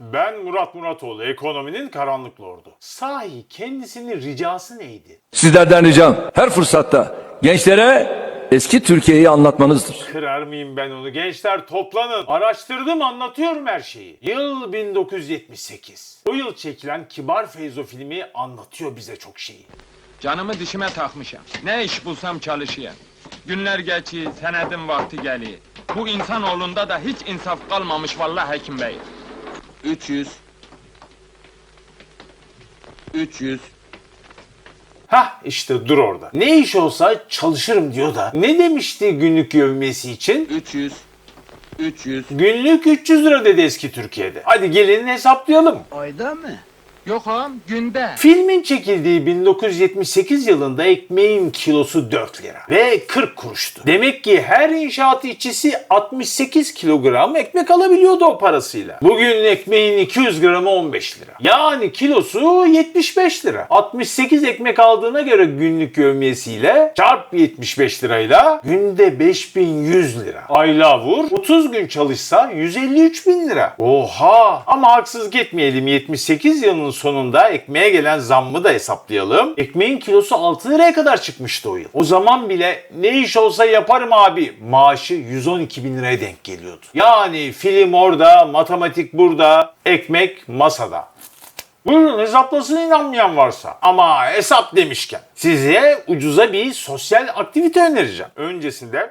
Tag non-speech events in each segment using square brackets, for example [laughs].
Ben Murat Muratoğlu, ekonominin karanlık lordu. Sahi kendisinin ricası neydi? Sizlerden ricam her fırsatta gençlere eski Türkiye'yi anlatmanızdır. Kırar mıyım ben onu? Gençler toplanın. Araştırdım anlatıyorum her şeyi. Yıl 1978. O yıl çekilen Kibar Feyzo filmi anlatıyor bize çok şeyi. Canımı dişime takmışam. Ne iş bulsam çalışayım. Günler geçi, senedim vakti geli. Bu insanoğlunda da hiç insaf kalmamış vallahi Hekim Bey. 300 300 Hah işte dur orada. Ne iş olsa çalışırım diyor da. Ne demişti günlük yövmesi için? 300 300 Günlük 300 lira dedi eski Türkiye'de. Hadi gelin hesaplayalım. Ayda mı? Yok ağam, günde. Filmin çekildiği 1978 yılında ekmeğin kilosu 4 lira ve 40 kuruştu. Demek ki her inşaat işçisi 68 kilogram ekmek alabiliyordu o parasıyla. Bugün ekmeğin 200 gramı 15 lira. Yani kilosu 75 lira. 68 ekmek aldığına göre günlük yevmiyesiyle çarp 75 lirayla günde 5100 lira. Ayla vur 30 gün çalışsa 153 bin lira. Oha! Ama haksızlık etmeyelim 78 yılının sonunda ekmeğe gelen zammı da hesaplayalım. Ekmeğin kilosu 6 liraya kadar çıkmıştı o yıl. O zaman bile ne iş olsa yaparım abi maaşı 112 bin liraya denk geliyordu. Yani film orada, matematik burada, ekmek masada. Buyurun hesaplasın inanmayan varsa. Ama hesap demişken size ucuza bir sosyal aktivite önereceğim. Öncesinde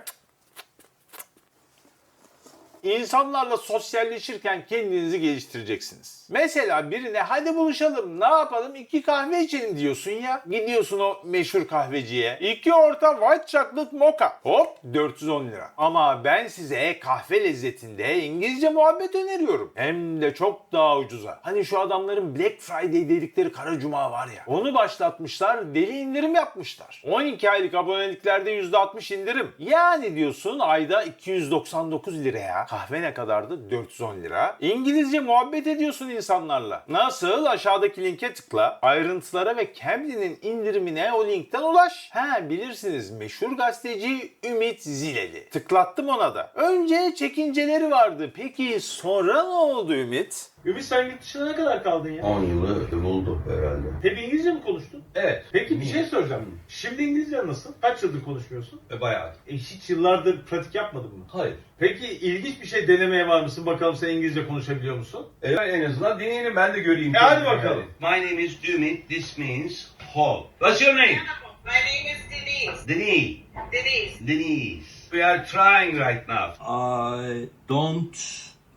İnsanlarla sosyalleşirken kendinizi geliştireceksiniz. Mesela birine hadi buluşalım ne yapalım iki kahve içelim diyorsun ya. Gidiyorsun o meşhur kahveciye. İki orta white chocolate mocha. Hop 410 lira. Ama ben size kahve lezzetinde İngilizce muhabbet öneriyorum. Hem de çok daha ucuza. Hani şu adamların Black Friday dedikleri kara cuma var ya. Onu başlatmışlar deli indirim yapmışlar. 12 aylık aboneliklerde %60 indirim. Yani diyorsun ayda 299 liraya kahve ne kadardı? 410 lira. İngilizce muhabbet ediyorsun insanlarla. Nasıl? Aşağıdaki linke tıkla. Ayrıntılara ve Cambly'nin indirimine o linkten ulaş. Ha bilirsiniz meşhur gazeteci Ümit Zileli. Tıklattım ona da. Önce çekinceleri vardı. Peki sonra ne oldu Ümit? Ümit sen yurt dışına ne kadar kaldın ya? 10 yılı buldu herhalde. Hep İngilizce mi konuştun? Evet. Peki bir şey soracağım. Şimdi İngilizce nasıl? Kaç yıldır konuşmuyorsun? E, bayağı. E, hiç yıllardır pratik yapmadın mı? Hayır. Peki ilginç bir şey denemeye var mısın? Bakalım sen İngilizce konuşabiliyor musun? E, en azından deneyelim ben de göreyim. E, hadi bakalım. My name is Dumit. This means hall. What's your name? My name is Denise. Denise. Denise. Denise. We are trying right now. I don't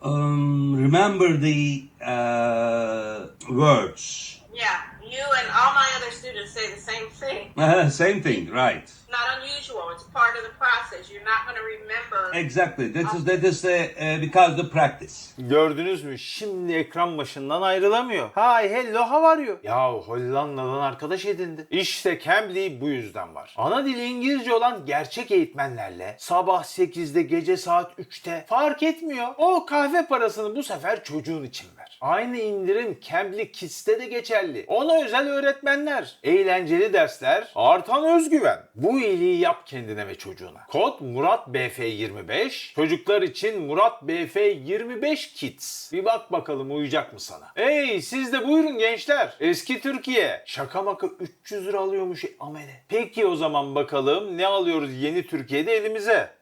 um, remember the uh, words. Yeah, you and all my other students say the same thing. Uh, [laughs] Same thing, right? Not unusual. It's part of the process. You're not going to remember. Exactly. That is that is uh, uh, because the practice. Gördünüz mü? Şimdi ekran başından ayrılamıyor. Hi, hello, how are you? Ya Hollanda'dan arkadaş edindi. İşte Cambly bu yüzden var. Ana dili İngilizce olan gerçek eğitmenlerle sabah 8'de gece saat 3'te fark etmiyor. O kahve parasını bu sefer çocuğun için ver. Aynı indirim Cambly Kids'te de geçerli. Ona özel öğretmenler, eğlenceli dersler, artan özgüven. Bu iyiliği yap kendine ve çocuğuna. Kod Murat BF25. Çocuklar için Murat BF25 Kids. Bir bak bakalım uyacak mı sana? Hey siz de buyurun gençler. Eski Türkiye. Şaka maka 300 lira alıyormuş amele. Peki o zaman bakalım ne alıyoruz yeni Türkiye'de elimize?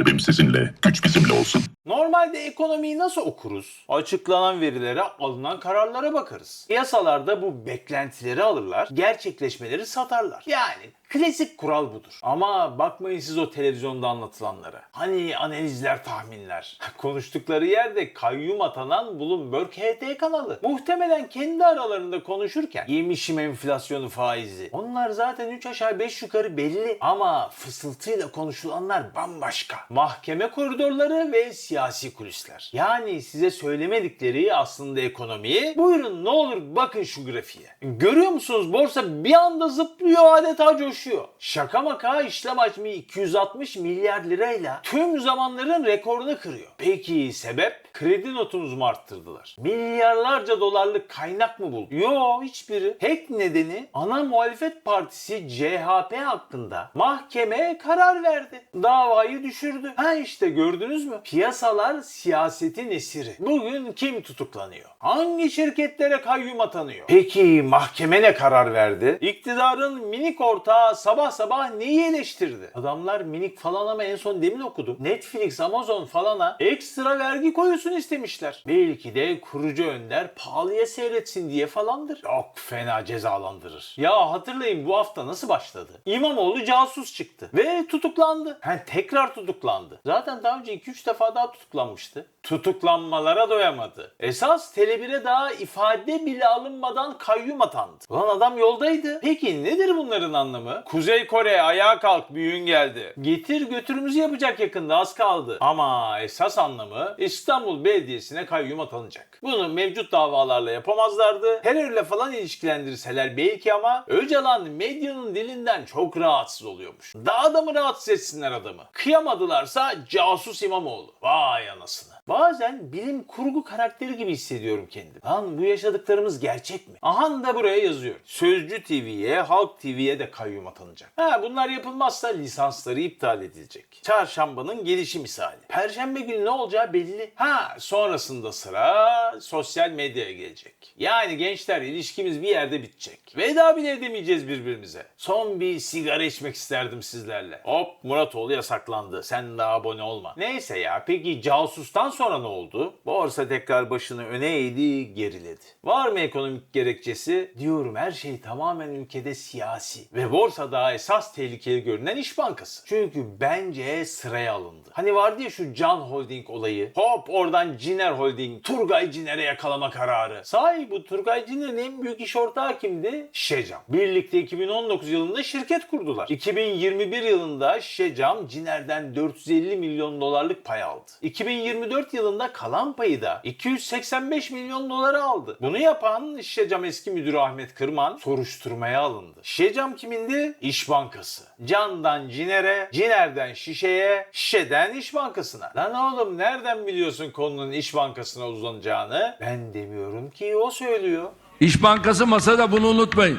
Kalbim sizinle, güç bizimle olsun. Normalde ekonomiyi nasıl okuruz? Açıklanan verilere, alınan kararlara bakarız. Piyasalarda bu beklentileri alırlar, gerçekleşmeleri satarlar. Yani klasik kural budur. Ama bakmayın siz o televizyonda anlatılanlara. Hani analizler, tahminler. Konuştukları yerde kayyum atanan Bloomberg HT kanalı. Muhtemelen kendi aralarında konuşurken yemişim enflasyonu faizi. Onlar zaten 3 aşağı 5 yukarı belli ama fısıltıyla konuşulanlar bambaşka. Mahkeme koridorları ve siyasi kulisler. Yani size söylemedikleri aslında ekonomiyi. Buyurun ne olur bakın şu grafiğe. Görüyor musunuz borsa bir anda zıplıyor adeta coşuyor konuşuyor. Şaka maka işlem hacmi 260 milyar lirayla tüm zamanların rekorunu kırıyor. Peki sebep? Kredi notumuzu mu arttırdılar? Milyarlarca dolarlık kaynak mı buldu? Yo hiçbiri. Tek nedeni ana muhalefet partisi CHP hakkında mahkeme karar verdi. Davayı düşürdü. Ha işte gördünüz mü? Piyasalar siyasetin esiri. Bugün kim tutuklanıyor? Hangi şirketlere kayyum atanıyor? Peki mahkeme ne karar verdi? İktidarın minik ortağı sabah sabah neyi eleştirdi? Adamlar minik falan ama en son demin okudum. Netflix, Amazon falana ekstra vergi koyusun istemişler. Belki de kurucu önder pahalıya seyretsin diye falandır. Çok fena cezalandırır. Ya hatırlayın bu hafta nasıl başladı? İmamoğlu casus çıktı ve tutuklandı. Ha, tekrar tutuklandı. Zaten daha önce 2-3 defa daha tutuklanmıştı. Tutuklanmalara doyamadı. Esas Tele1'e daha ifade bile alınmadan kayyum atandı. Ulan adam yoldaydı. Peki nedir bunların anlamı? Kuzey Kore ayağa kalk büyüğün geldi. Getir götürümüzü yapacak yakında az kaldı. Ama esas anlamı İstanbul Belediyesi'ne kayyum atanacak. Bunu mevcut davalarla yapamazlardı. Terörle falan ilişkilendirseler belki ama Öcalan medyanın dilinden çok rahatsız oluyormuş. Daha da mı rahatsız etsinler adamı? Kıyamadılarsa casus İmamoğlu. Vay anasını. Bazen bilim kurgu karakteri gibi hissediyorum kendimi. Lan bu yaşadıklarımız gerçek mi? Ahan da buraya yazıyor. Sözcü TV'ye, Halk TV'ye de kayyum atanacak. Ha bunlar yapılmazsa lisansları iptal edilecek. Çarşambanın gelişi misali. Perşembe günü ne olacağı belli. Ha sonrasında sıra sosyal medyaya gelecek. Yani gençler ilişkimiz bir yerde bitecek. Veda bile edemeyeceğiz birbirimize. Son bir sigara içmek isterdim sizlerle. Hop Muratoğlu yasaklandı. Sen de abone olma. Neyse ya peki casustan sonra ne oldu? Borsa tekrar başını öne eğdi, geriledi. Var mı ekonomik gerekçesi? Diyorum her şey tamamen ülkede siyasi. Ve borsada esas tehlikeli görünen İş Bankası. Çünkü bence sıraya alındı. Hani vardı ya şu Can Holding olayı. Hop oradan Ciner Holding, Turgay Ciner'e yakalama kararı. Sahi bu Turgay Ciner'in en büyük iş ortağı kimdi? Şişecam. Birlikte 2019 yılında şirket kurdular. 2021 yılında Şişecam Ciner'den 450 milyon dolarlık pay aldı. 2024 yılında kalan payı da 285 milyon dolara aldı. Bunu yapan Şişecam eski müdürü Ahmet Kırman soruşturmaya alındı. Şişecam kimindi? İş Bankası. Candan Ciner'e, Ciner'den Şişe'ye, Şişe'den İş Bankası'na. Lan oğlum nereden biliyorsun konunun İş Bankası'na uzanacağını? Ben demiyorum ki o söylüyor. İş Bankası masada bunu unutmayın.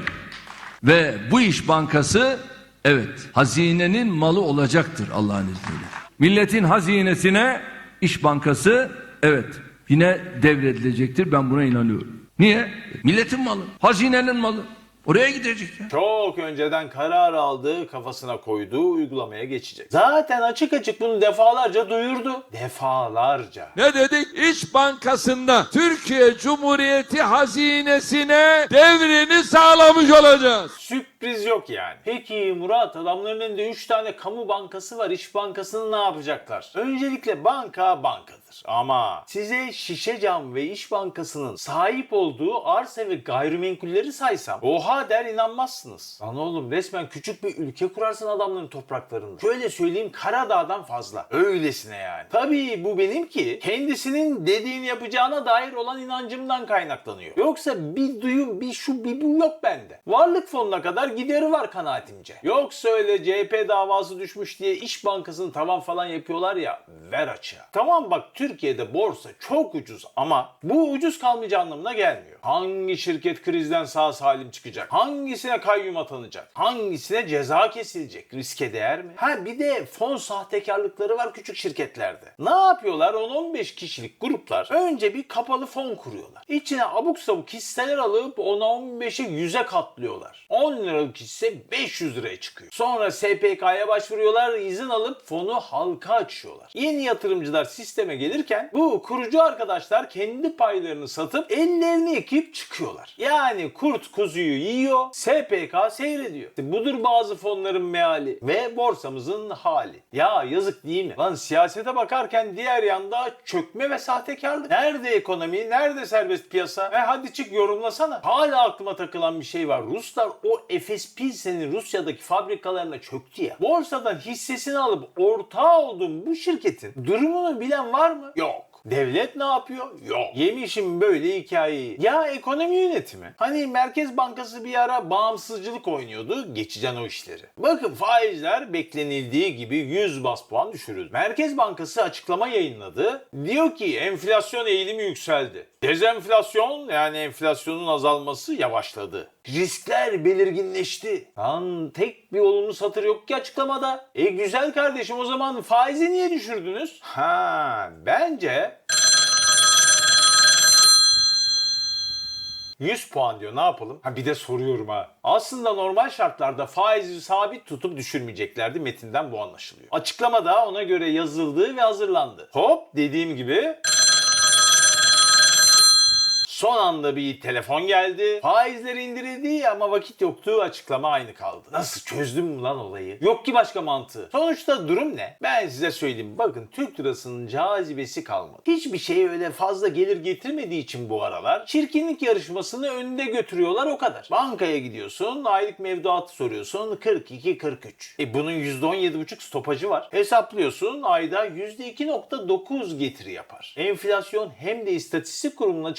Ve bu İş Bankası evet hazinenin malı olacaktır Allah'ın izniyle. Milletin hazinesine İş Bankası evet yine devredilecektir ben buna inanıyorum. Niye? Milletin malı, hazinenin malı. Oraya gidecek ya. Çok önceden karar aldığı, kafasına koyduğu uygulamaya geçecek. Zaten açık açık bunu defalarca duyurdu. Defalarca. Ne dedik? İş Bankası'nda Türkiye Cumhuriyeti hazinesine devrini sağlamış olacağız. Sürpriz yok yani. Peki Murat adamların elinde 3 tane kamu bankası var. İş Bankası'nı ne yapacaklar? Öncelikle banka bankadır. Ama size Şişecam ve İş Bankası'nın sahip olduğu arsa ve gayrimenkulleri saysam oha der inanmazsınız. Lan oğlum resmen küçük bir ülke kurarsın adamların topraklarında. Şöyle söyleyeyim Karadağ'dan fazla. Öylesine yani. Tabii bu benim ki kendisinin dediğini yapacağına dair olan inancımdan kaynaklanıyor. Yoksa bir duyum bir şu bir bu yok bende. Varlık fonuna kadar gideri var kanaatimce. Yoksa öyle CHP davası düşmüş diye İş Bankası'nın tavan falan yapıyorlar ya ver açığa. Tamam bak Türkiye'de borsa çok ucuz ama bu ucuz kalmayacağı anlamına gelmiyor. Hangi şirket krizden sağ salim çıkacak? Hangisine kayyum atanacak? Hangisine ceza kesilecek? Riske değer mi? Ha bir de fon sahtekarlıkları var küçük şirketlerde. Ne yapıyorlar? 10-15 kişilik gruplar önce bir kapalı fon kuruyorlar. İçine abuk sabuk hisseler alıp 10'a 15'e 100'e katlıyorlar. 10 liralık hisse 500 liraya çıkıyor. Sonra SPK'ya başvuruyorlar, izin alıp fonu halka açıyorlar. Yeni yatırımcılar sisteme gelirken bu kurucu arkadaşlar kendi paylarını satıp ellerini ekip çıkıyorlar. Yani kurt kuzuyu yiyor, SPK seyrediyor. İşte budur bazı fonların meali ve borsamızın hali. Ya yazık değil mi? Lan siyasete bakarken diğer yanda çökme ve sahtekarlık. Nerede ekonomi, nerede serbest piyasa? E hadi çık yorumlasana. Hala aklıma takılan bir şey var. Ruslar o Efes Pilsen'in Rusya'daki fabrikalarına çöktü ya. Borsadan hissesini alıp ortağı olduğum bu şirketin durumunu bilen var mı? Yok. Devlet ne yapıyor? Yok. Yemişim böyle hikayeyi. Ya ekonomi yönetimi. Hani Merkez Bankası bir ara bağımsızcılık oynuyordu. Geçeceksin o işleri. Bakın faizler beklenildiği gibi 100 bas puan düşürüldü. Merkez Bankası açıklama yayınladı. Diyor ki enflasyon eğilimi yükseldi. Dezenflasyon yani enflasyonun azalması yavaşladı. Riskler belirginleşti. Lan tek bir olumlu satır yok ki açıklamada. E güzel kardeşim o zaman faizi niye düşürdünüz? Ha bence 100 puan diyor ne yapalım? Ha bir de soruyorum ha. Aslında normal şartlarda faizi sabit tutup düşürmeyeceklerdi metinden bu anlaşılıyor. Açıklamada ona göre yazıldı ve hazırlandı. Hop dediğim gibi Son anda bir telefon geldi. Faizler indirildi ama vakit yoktu. Açıklama aynı kaldı. Nasıl çözdüm lan olayı? Yok ki başka mantığı. Sonuçta durum ne? Ben size söyleyeyim. Bakın Türk lirasının cazibesi kalmadı. Hiçbir şey öyle fazla gelir getirmediği için bu aralar çirkinlik yarışmasını önde götürüyorlar o kadar. Bankaya gidiyorsun, aylık mevduatı soruyorsun 42-43. E bunun %17,5 stopajı var. Hesaplıyorsun ayda %2.9 getiri yapar. Enflasyon hem de istatistik kurumunun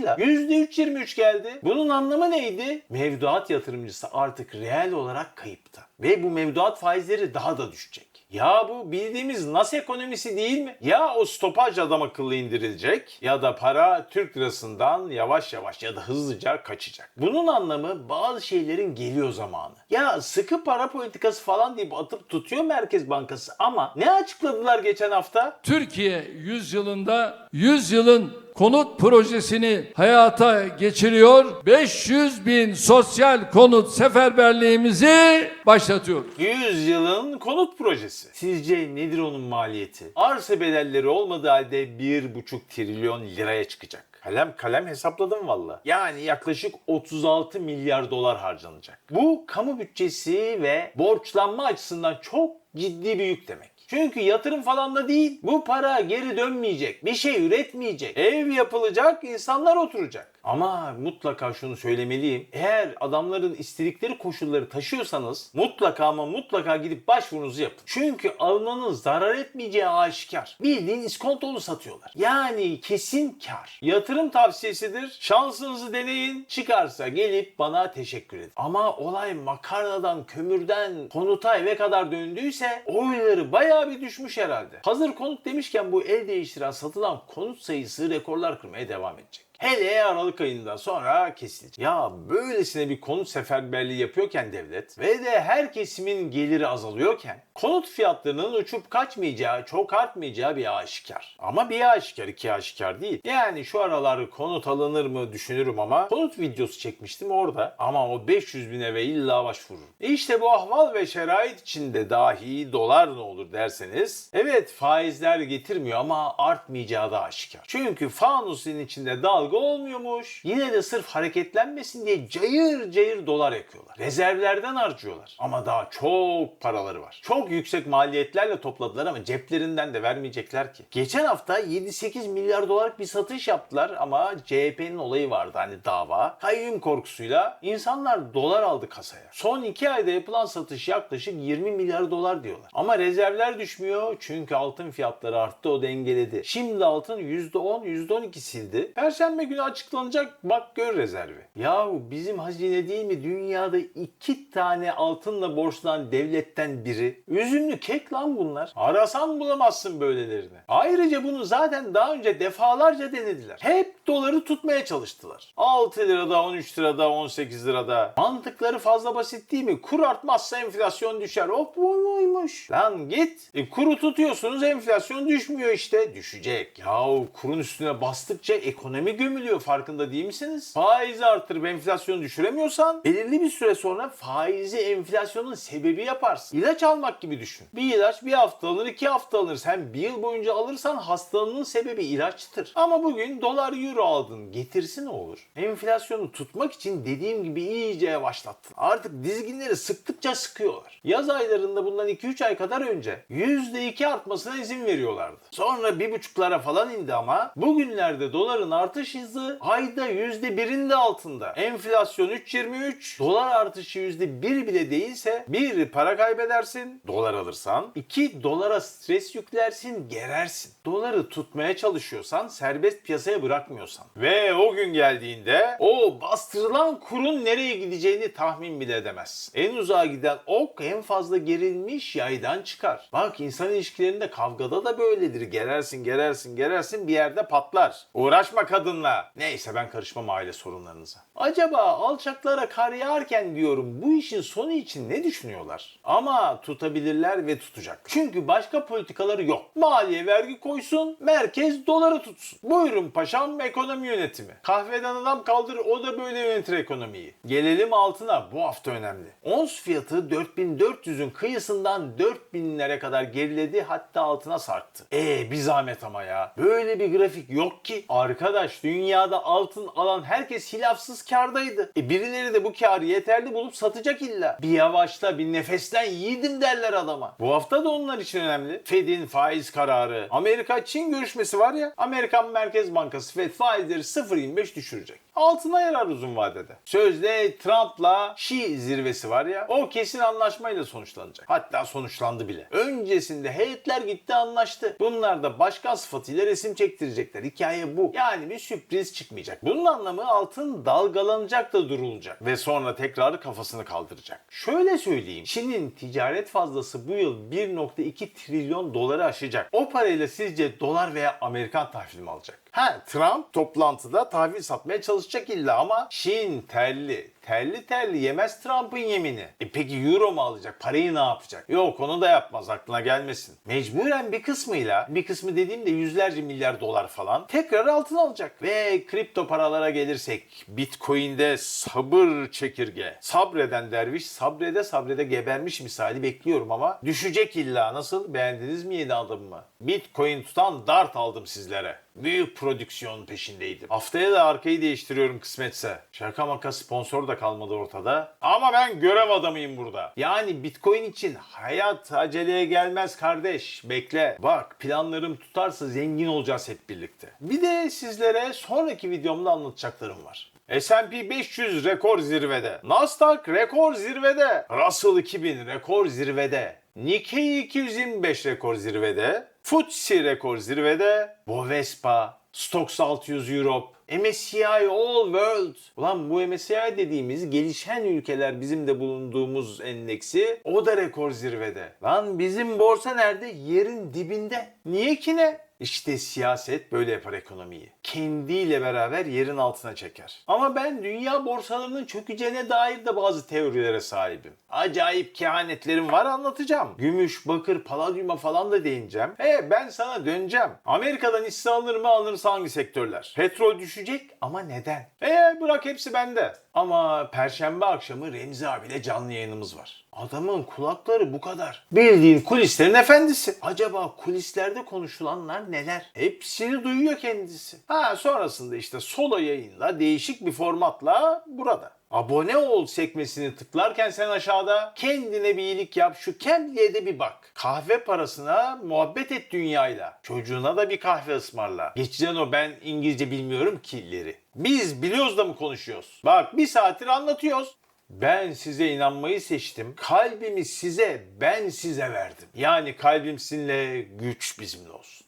açıklamasıyla %3.23 geldi. Bunun anlamı neydi? Mevduat yatırımcısı artık reel olarak kayıpta. Ve bu mevduat faizleri daha da düşecek. Ya bu bildiğimiz nas ekonomisi değil mi? Ya o stopaj adam akıllı indirilecek ya da para Türk lirasından yavaş yavaş ya da hızlıca kaçacak. Bunun anlamı bazı şeylerin geliyor zamanı. Ya sıkı para politikası falan deyip atıp tutuyor Merkez Bankası ama ne açıkladılar geçen hafta? Türkiye 100 yılında 100 yılın konut projesini hayata geçiriyor. 500 bin sosyal konut seferberliğimizi başlatıyor. 100 yılın konut projesi. Sizce nedir onun maliyeti? Arsa bedelleri olmadığı halde 1,5 trilyon liraya çıkacak. Kalem kalem hesapladım valla. Yani yaklaşık 36 milyar dolar harcanacak. Bu kamu bütçesi ve borçlanma açısından çok ciddi bir yük demek. Çünkü yatırım falan da değil. Bu para geri dönmeyecek. Bir şey üretmeyecek. Ev yapılacak, insanlar oturacak. Ama mutlaka şunu söylemeliyim. Eğer adamların istedikleri koşulları taşıyorsanız mutlaka ama mutlaka gidip başvurunuzu yapın. Çünkü almanın zarar etmeyeceği aşikar. Bildiğin iskontolu satıyorlar. Yani kesin kar. Yatırım tavsiyesidir. Şansınızı deneyin. Çıkarsa gelip bana teşekkür edin. Ama olay makarnadan, kömürden, konuta eve kadar döndüyse oyları bayağı bir düşmüş herhalde. Hazır konut demişken bu el değiştiren satılan konut sayısı rekorlar kırmaya devam edecek. Hele Aralık ayından sonra kesilecek. Ya böylesine bir konut seferberliği yapıyorken devlet ve de her kesimin geliri azalıyorken konut fiyatlarının uçup kaçmayacağı, çok artmayacağı bir aşikar. Ama bir aşikar, iki aşikar değil. Yani şu aralar konut alınır mı düşünürüm ama konut videosu çekmiştim orada. Ama o 500 bin eve illa başvururum. E işte bu ahval ve şerait içinde dahi dolar ne olur derseniz evet faizler getirmiyor ama artmayacağı da aşikar. Çünkü fanusun içinde dalga olmuyormuş. Yine de sırf hareketlenmesin diye cayır cayır dolar yakıyorlar. Rezervlerden harcıyorlar. Ama daha çok paraları var. Çok yüksek maliyetlerle topladılar ama ceplerinden de vermeyecekler ki. Geçen hafta 7-8 milyar dolarlık bir satış yaptılar ama CHP'nin olayı vardı hani dava. Kayyum korkusuyla insanlar dolar aldı kasaya. Son 2 ayda yapılan satış yaklaşık 20 milyar dolar diyorlar. Ama rezervler düşmüyor çünkü altın fiyatları arttı o dengeledi. Şimdi altın %10, %12 sildi. Perşembe günü açıklanacak bak gör rezervi. Yahu bizim hazine değil mi dünyada iki tane altınla borçlanan devletten biri? Üzümlü kek lan bunlar. Arasan bulamazsın böylelerini. Ayrıca bunu zaten daha önce defalarca denediler. Hep doları tutmaya çalıştılar. 6 lirada, 13 lirada, 18 lirada. Mantıkları fazla basit değil mi? Kur artmazsa enflasyon düşer. Hop bu muymuş? Lan git. E, kuru tutuyorsunuz enflasyon düşmüyor işte. Düşecek. Yahu kurun üstüne bastıkça ekonomi gömülüyor farkında değil misiniz? Faizi artırıp enflasyonu düşüremiyorsan belirli bir süre sonra faizi enflasyonun sebebi yaparsın. İlaç almak gibi düşün. Bir ilaç bir hafta alır, iki hafta alır. Sen bir yıl boyunca alırsan hastalığının sebebi ilaçtır. Ama bugün dolar euro aldın. Getirsin ne olur? Enflasyonu tutmak için dediğim gibi iyice yavaşlattın. Artık dizginleri sıktıkça sıkıyorlar. Yaz aylarında bundan 2-3 ay kadar önce %2 artmasına izin veriyorlardı. Sonra bir buçuklara falan indi ama bugünlerde doların artış hızı ayda %1'in de altında. Enflasyon 3.23, dolar artışı %1 bile değilse bir para kaybedersin, dolar alırsan. 2. Dolara stres yüklersin, gerersin. Doları tutmaya çalışıyorsan, serbest piyasaya bırakmıyorsan. Ve o gün geldiğinde o bastırılan kurun nereye gideceğini tahmin bile edemezsin. En uzağa giden ok en fazla gerilmiş yaydan çıkar. Bak insan ilişkilerinde kavgada da böyledir. Gerersin, gerersin, gerersin bir yerde patlar. Uğraşma kadınla. Neyse ben karışmam aile sorunlarınıza. Acaba alçaklara kar yağarken diyorum bu işin sonu için ne düşünüyorlar? Ama tutabilirler ve tutacak. Çünkü başka politikaları yok. Maliye vergi koysun, merkez doları tutsun. Buyurun paşam ekonomi yönetimi. Kahveden adam kaldır o da böyle yönetir ekonomiyi. Gelelim altına bu hafta önemli. Ons fiyatı 4400'ün kıyısından 4000'lere kadar geriledi hatta altına sarktı. E bir zahmet ama ya. Böyle bir grafik yok ki. Arkadaş dünyada altın alan herkes hilafsız kardaydı. E birileri de bu karı yeterli bulup satacak illa. Bir yavaşla bir nefesten yiğidim derler adama. Bu hafta da onlar için önemli. Fed'in faiz kararı. Amerika-Çin görüşmesi var ya. Amerikan Merkez Bankası Fed faizleri 0.25 düşürecek. Altına yarar uzun vadede. Sözde Trump'la Xi zirvesi var ya. O kesin anlaşmayla sonuçlanacak. Hatta sonuçlandı bile. Öncesinde heyetler gitti anlaştı. Bunlar da başkan sıfatıyla resim çektirecekler. Hikaye bu. Yani bir sürpriz çıkmayacak. Bunun anlamı altın dalgalanacak da durulacak. Ve sonra tekrar kafasını kaldıracak. Şöyle söyleyeyim. Çin'in ticaret fazlası bu yıl 1.2 trilyon doları aşacak. O parayla sizce dolar veya Amerikan tahvili mi alacak? Ha Trump toplantıda tahvil satmaya çalışacak illa ama Çin terli. Terli terli yemez Trump'ın yemini. E peki euro mu alacak? Parayı ne yapacak? Yok onu da yapmaz aklına gelmesin. Mecburen bir kısmıyla, bir kısmı dediğimde yüzlerce milyar dolar falan tekrar altın alacak. Ve kripto paralara gelirsek Bitcoin'de sabır çekirge. Sabreden derviş sabrede sabrede gebermiş misali bekliyorum ama düşecek illa nasıl? Beğendiniz mi yeni adımımı? Bitcoin tutan dart aldım sizlere. Büyük prodüksiyon peşindeydim. Haftaya da arkayı değiştiriyorum kısmetse. Şaka maka sponsor da kalmadı ortada. Ama ben görev adamıyım burada. Yani Bitcoin için hayat aceleye gelmez kardeş. Bekle. Bak planlarım tutarsa zengin olacağız hep birlikte. Bir de sizlere sonraki videomda anlatacaklarım var. S&P 500 rekor zirvede. Nasdaq rekor zirvede. Russell 2000 rekor zirvede. Nikkei 225 rekor zirvede. FTSE rekor zirvede. Bovespa, Stoxx 600 Europe, MSCI All World. Ulan bu MSCI dediğimiz gelişen ülkeler bizim de bulunduğumuz endeksi o da rekor zirvede. Lan bizim borsa nerede? Yerin dibinde. Niye ki ne? İşte siyaset böyle yapar ekonomiyi. Kendiyle beraber yerin altına çeker. Ama ben dünya borsalarının çökeceğine dair de bazı teorilere sahibim. Acayip kehanetlerim var anlatacağım. Gümüş, bakır, paladyuma falan da değineceğim. E ben sana döneceğim. Amerika'dan hisse alınır mı alınırsa hangi sektörler? Petrol düşecek ama neden? E bırak hepsi bende. Ama perşembe akşamı Remzi abiyle canlı yayınımız var. Adamın kulakları bu kadar. Bildiğin kulislerin efendisi. Acaba kulislerde konuşulanlar neler? Hepsini duyuyor kendisi. Ha sonrasında işte solo yayınla değişik bir formatla burada. Abone ol sekmesini tıklarken sen aşağıda kendine bir iyilik yap şu kendine de bir bak. Kahve parasına muhabbet et dünyayla. Çocuğuna da bir kahve ısmarla. Geçeceksin o ben İngilizce bilmiyorum killeri. Biz biliyoruz da mı konuşuyoruz? Bak bir saattir anlatıyoruz. Ben size inanmayı seçtim. Kalbimi size, ben size verdim. Yani kalbim sizinle, güç bizimle olsun.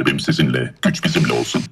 Kalbim sizinle, güç bizimle olsun.